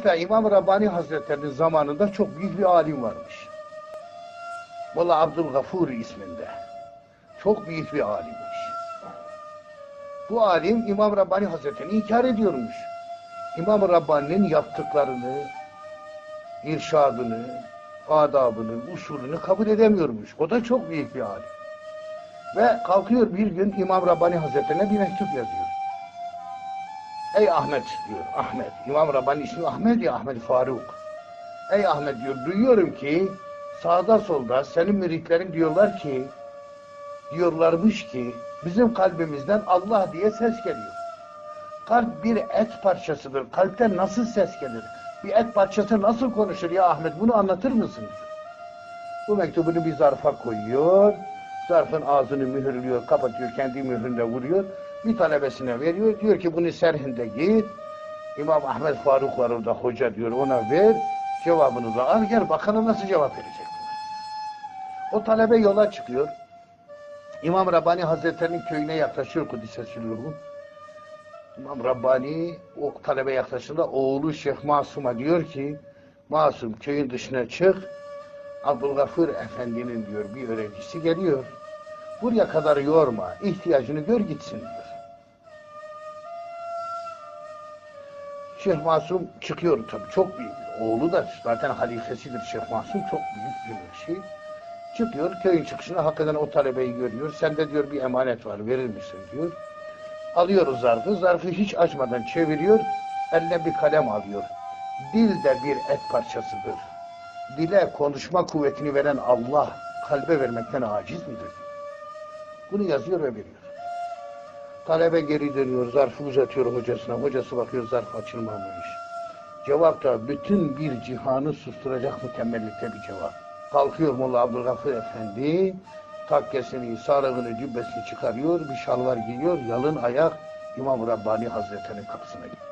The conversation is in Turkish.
Mesela İmam Rabbani Hazretleri'nin zamanında çok büyük bir alim varmış. Molla Abdülgafur isminde. Çok büyük bir alimmiş. Bu alim İmam Rabbani Hazretleri'ni inkar ediyormuş. İmam Rabbani'nin yaptıklarını, irşadını, adabını, usulünü kabul edemiyormuş. O da çok büyük bir alim. Ve kalkıyor bir gün İmam Rabbani Hazretlerine bir mektup yazıyor. Ey Ahmet diyor, Ahmet. İmam Rabbani ismi Ahmet ya, Ahmet Faruk. Ey Ahmet diyor, duyuyorum ki sağda solda senin müritlerin diyorlar ki, diyorlarmış ki bizim kalbimizden Allah diye ses geliyor. Kalp bir et parçasıdır. Kalpten nasıl ses gelir? Bir et parçası nasıl konuşur ya Ahmet? Bunu anlatır mısın? Bu mektubunu bir zarfa koyuyor. Zarfın ağzını mühürlüyor, kapatıyor, kendi mühründe vuruyor. Bir talebesine veriyor. Diyor ki bunu serhinde git. İmam Ahmet Faruk var orada hoca diyor ona ver. Cevabını da al gel bakalım nasıl cevap verecek. O talebe yola çıkıyor. İmam Rabbani Hazretleri'nin köyüne yaklaşıyor Kudüs'e sürruhu. İmam Rabbani o talebe yaklaşında oğlu Şeyh Masum'a diyor ki Masum köyün dışına çık. Abdülgafur Efendi'nin diyor bir öğrencisi geliyor. Buraya kadar yorma. ihtiyacını gör gitsin diyor. Şeyh Masum çıkıyor tabii çok büyük. Oğlu da zaten halifesidir Şeyh Masum çok büyük bir şey. Çıkıyor köyün çıkışına hakikaten o talebeyi görüyor. Sende diyor bir emanet var verir misin diyor. Alıyor o zarfı. Zarfı hiç açmadan çeviriyor. Eline bir kalem alıyor. Dil de bir et parçasıdır. Dile konuşma kuvvetini veren Allah kalbe vermekten aciz midir? Bunu yazıyor ve veriyor. Talebe geri dönüyor, zarfı uzatıyor hocasına. Hocası bakıyor zarf açılmamış. Cevap da bütün bir cihanı susturacak mükemmellikte bir cevap. Kalkıyor Molla Abdülgafur Efendi, takkesini, sarığını, cübbesini çıkarıyor, bir şalvar giyiyor, yalın ayak İmam Rabbani Hazretleri'nin kapısına gidiyor.